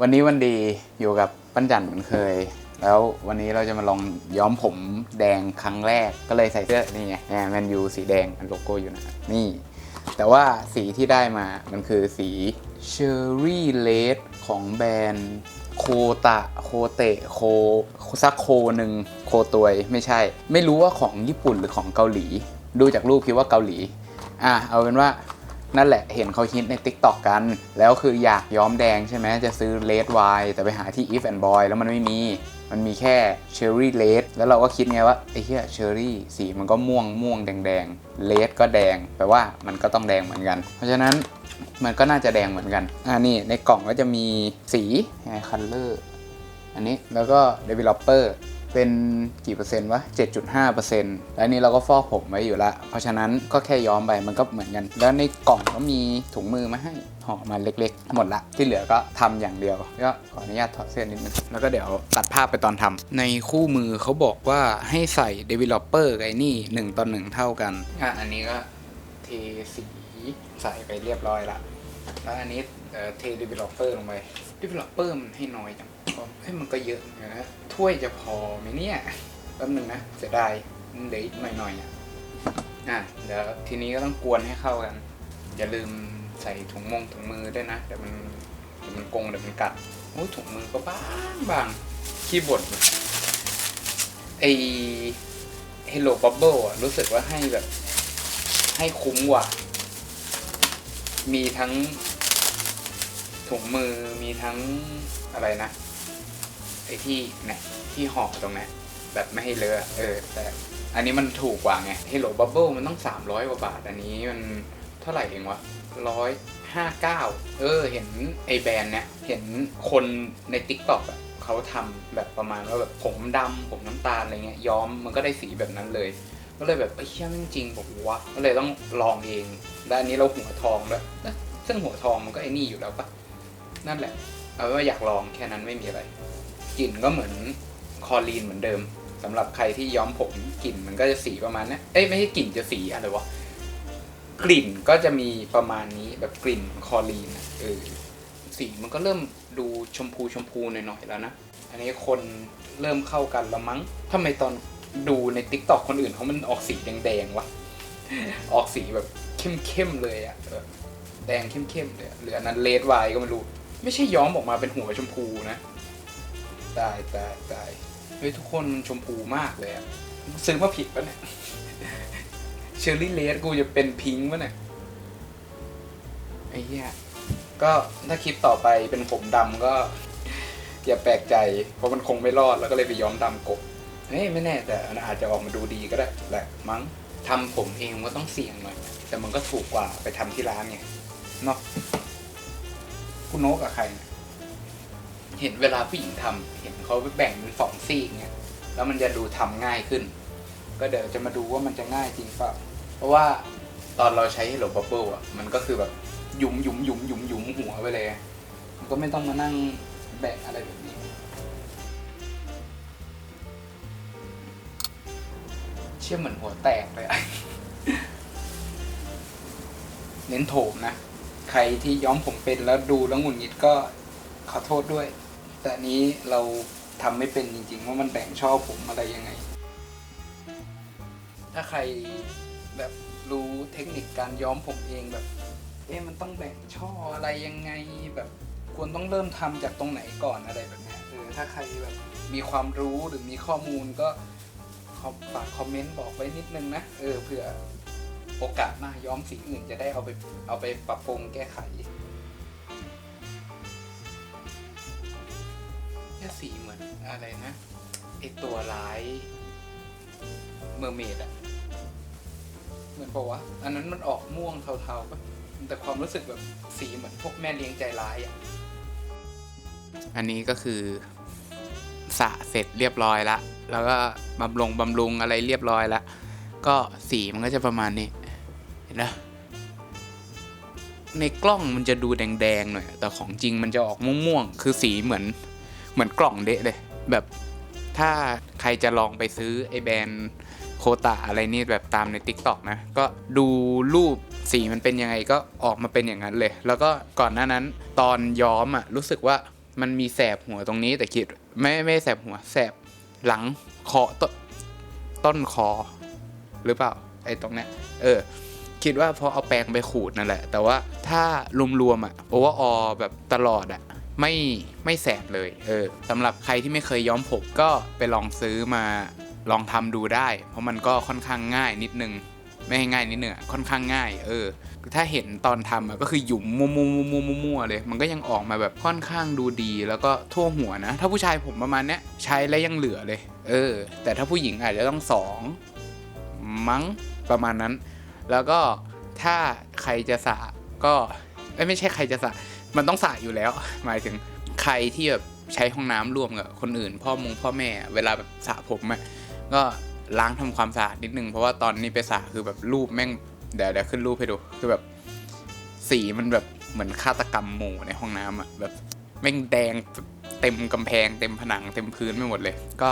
วันนี้วันดีอยู่กับปั้นจันเหมือนเคย แล้ววันนี้เราจะมาลองย้อมผมแดงครั้งแรกก็เลยใส่เสื้อนี่ไงแมนยูสีแดงอันโลโก้อยู่นะนี่ แต่ว่าสีที่ได้มามันคือสีเชอร์รี่เลดของแบรนด์โคตะโคเตะโคซักโคหนึ่งโคตวยไม่ใช่ ไม่รู้ว่าของญี่ปุ่นหรือของเกาหลี ดูจากรูปคิดว่าเกาหลี อะเอาเป็นว่า นั่นแหละเห็นเขาฮิตใน Tik t o อกกัน แล้วคืออยากย้อมแดงใช่ไหมจะซื้อเลดไวแต่ไปหาที่ If and Boy แล้วมันไม่มี มันมีแค่เชอร์รี่เลดแล้วเราก็คิดไงว่าไอ้เหี้ยเชอร์รี่สีมันก็ม่วงม่วงแดงแดงเลดก็แดงแปลว่ามันก็ต้องแดงเหมือนกัน เพราะฉะนั้นมันก็น่าจะแดงเหมือนกัน อ่านี่ในกล่องก็จะมีสีคัลเลอร์อันนี้แล้วก็ developer เป็นกี่เปอร์เซ็นต์วะ 7.5เปอร์เซ็นต์แล้วนี่เราก็ฟอกผมไว้อยู่ละ เพราะฉะนั้นก็แค่ย้อมไปมันก็เหมือนกัน แล้วในกล่องก็มีถุงมือมาให้ห่อมาเล็กๆ หมดละ ที่เหลือก็ทำอย่างเดียว ก็ขออนุญาตถอดเสื้อนิดนึง แล้วก็เดี๋ยวตัดภาพไปตอนทำในคู่มือเขาบอกว่าให้ใส่ developer ไอ้นี่1ต่อ1เท่ากัน อะ อันนี้ก็เทสีใส่ไปเรียบร้อยละ แล้วอันนี้เอ่อเท developer ลงไป developer มันให้น้อยจัง เฮ้ยมันก็เยอะนะถ้วยจะพอไหมเนี่ยแป๊บหนึงนะเสียดายมันเหลืออีกหน่อยๆอะอะเดี๋ยวทีนี้ก็ต้องกวนให้เข้ากัน อย่าลืมใส่ถุงมงถุงมือด้วยนะเดี๋ยวมันเดี๋ยวมันกงเดี๋ยวมันกัดโอ้ยถุงมือก็บางบางขี้บ่นไอ Hello Bubble อะรู้สึกว่าให้แบบ ให้คุ้มกว่า มีทั้งถุงมือมีทั้งอะไรนะ ไอ้ที่เนี่ยที่ห่อตรงเนี้ยแบบไม่ให้เลอะเออ แต่อันนี้มันถูกกว่าไง Hello Bubble มันต้อง 300กว่าบาท อันนี้มันเท่าไหร่เองวะร้อยห้าเก้าเออ เห็นไอ้แบรนด์เนี้ยเห็นคนใน t ิ k t o k อะเขาทำแบบประมาณว่าแบบผมดำผมน้ำตาลอะไรเงี้ยย้อมมันก็ได้สีแบบนั้นเลย ก็เลยแบบไอ้เชี่ยแม่งจริงบอกวะก็เลยต้องลองเองแล้วอันนี้เราหัวทองด้วยเอ๊ะซึ่งหัวทองมันก็ไอ้นี่อยู่แล้วปะนั่นแหละ เอาว่าอยากลองแค่นั้นไม่มีอะไร กลิ่นก็เหมือนคอลีนเหมือนเดิมสำหรับใครที่ย้อมผมกลิ่นมันก็จะสีประมาณนี้เอ้ยไม่ใช่กลิ่นจะสีอะไรวะกลิ่นก็จะมีประมาณนี้แบบกลิ่นคอลีนเออสีมันก็เริ่มดูชมพูชมพูหน่อยๆแล้วนะ อันนี้คนเริ่มเข้ากันล้วมั้งทำไมตอนดูในติ๊กต็อกคนอื่นเขามันออกสีแดงๆวะออกสีแบบเข้มๆเลยอะแดงเข้มๆเลยหรืออันนั้นเลดไวก็ไม่รู้ ไม่ใช่ย้อมออกมาเป็นหัวชมพูนะ ตายตายตายเฮ้ยทุกคนชมพูมากเลยอะซื้อมาผิดปะเนี่ยเชอร์รี่เลดกูจะเป็นพิงค์ปะเนี่ยไอ้เหี้ยก็ถ้าคลิปต่อไปเป็นผมดำก็ อย่าแปลกใจ เพราะมันคงไม่รอดแล้วก็เลยไปย้อมดำกบเฮ้ยไม่แน่แต่มันอาจจะออกมาดูดีก็ได้แหละมั้งทำผมเองก็ต้องเสี่ยงหน่อยแต่มันก็ถูกกว่าไปทำที่ร้านไงเนาะคุณโนกกับใครเนี่ย เห็นเวลาผู้หญิงทำเห็นเขาแบ่งเป็นสองซีกเนี่ยแล้วมันจะดูทำง่ายขึ้น ก็เดี๋ยวจะมาดูว่ามันจะง่ายจริงเปล่าเพราะว่าตอนเราใช้ Hello Bubble อะมันก็คือแบบยุมยุมยุมยุมยุมหัวไปเลย มันก็ไม่ต้องมานั่งแบกอะไรแบบนี้เชื่อเหมือนหัวแตกเลยอะเน้นโถมนะ ใครที่ย้อมผมเป็นแล้วดูแล้วหงุดหงิดก็ขอโทษด้วย แต่อันนี้เราทำไม่เป็นจริงๆ ว่ามันแบ่งช่อผมอะไรยังไง ถ้าใครแบบรู้เทคนิคการย้อมผมเองแบบเอ๊ะมันต้องแบ่งช่ออะไรยังไงแบบควรต้องเริ่มทำจากตรงไหนก่อนอะไรแบบนี้เออถ้าใครแบบมีความรู้หรือมีข้อมูลก็ฝากคอมเมนต์บอกไว้นิดนึงนะเออเผื่อโอกาสหน้าย้อมสีอื่นจะได้เอาไปเอาไปปรับปรุงแก้ไข ค่สีเหมือนอะไรนะไอตัวร้ายเมอร์เมดอะเหมือนบอกว่าอันนั้นมันออกม่วงเทาๆปะแต่ความรู้สึกแบบสีเหมือนพวกแม่เลี้ยงใจร้ายอะอันนี้ก็คือสระเสร็จเรียบร้อยละ แล้วก็บำรุงบำรุงอะไรเรียบร้อยละ ก็สีมันก็จะประมาณนี้ เห็นไหมในกล้องมันจะดูแดงๆหน่อย แต่ของจริงมันจะออกม่วงๆ คือสีเหมือน เหมือนกล่องเดะเลย แบบถ้าใครจะลองไปซื้อไอแบรนด์โคตะอะไรนี่แบบตามใน t ิ k t o k นะ ก็ดูรูปสีมันเป็นยังไงก็ออกมาเป็นอย่างนั้นเลย แล้วก็ก่อนหน้านั้นตอนย้อมอะรู้สึกว่ามันมีแสบหัวตรงนี้แต่คิดไม่ไม่แสบหัวแสบหลังคอต้นต้นคอ หรือเปล่าไอ้ตรงเนี้ยเออ คิดว่าพราะเอาแปรงไปขูดนั่นแหละ แต่ว่าถ้ารวมๆอะโอเวอร์ออแบบตลอดอะ ไม่ไม่แสบเลยเออสำหรับใครที่ไม่เคยย้อมผมก็ไปลองซื้อมาลองทำดูได้ เพราะมันก็ค่อนข้างง่ายนิดนึงไม่ให้ง่ายนิดนึงอค่อนข้างง่าย เออ ถ้าเห็นตอนทำอะก็คือหยุมมัวมัวมัวมัวมัวมัวเลย มันก็ยังออกมาแบบค่อนข้างดูดี แล้วก็ทั่วหัวนะ ถ้าผู้ชายผมประมาณเนี้ยใช้แล้วยังเหลือเลย เออ แต่ถ้าผู้หญิงอาจจะต้องสองมั้งประมาณนั้น แล้วก็ถ้าใครจะสระก็ไม่ใช่ใครจะสระ มันต้องสระอยู่แล้ว หมายถึงใครที่แบบใช้ห้องน้ำร่วมกับคนอื่น พ่อมงพ่อแม่เวลาแบบสระผมอะก็ล้างทำความสะอาดนิดนึง เพราะว่าตอนนี้ไปสระคือแบบรูปแม่งเดี๋ยวเดี๋ยวขึ้นรูปให้ดูคือแบบสีมันแบบเหมือนฆาตกรรมหมู่ในห้องน้ำอะแบบแม่งแดงเต็มกำแพงเต็มผนังเต็มพื้นไม่หมดเลย ก็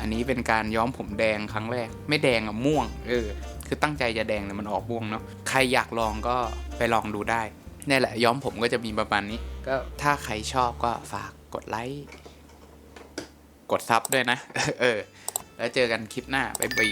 อันนี้เป็นการย้อมผมแดงครั้งแรก ไม่แดงอะม่วง เออ คือตั้งใจจะแดงแต่มันออกม่วงเนาะใครอยากลองก็ไปลองดูได้ นี่แหละย้อมผมก็จะมีประมาณนี้ ก็ถ้าใครชอบก็ฝากกดไลค์กดซับด้วยนะ เออ แล้วเจอกันคลิปหน้า บ๊ายบาย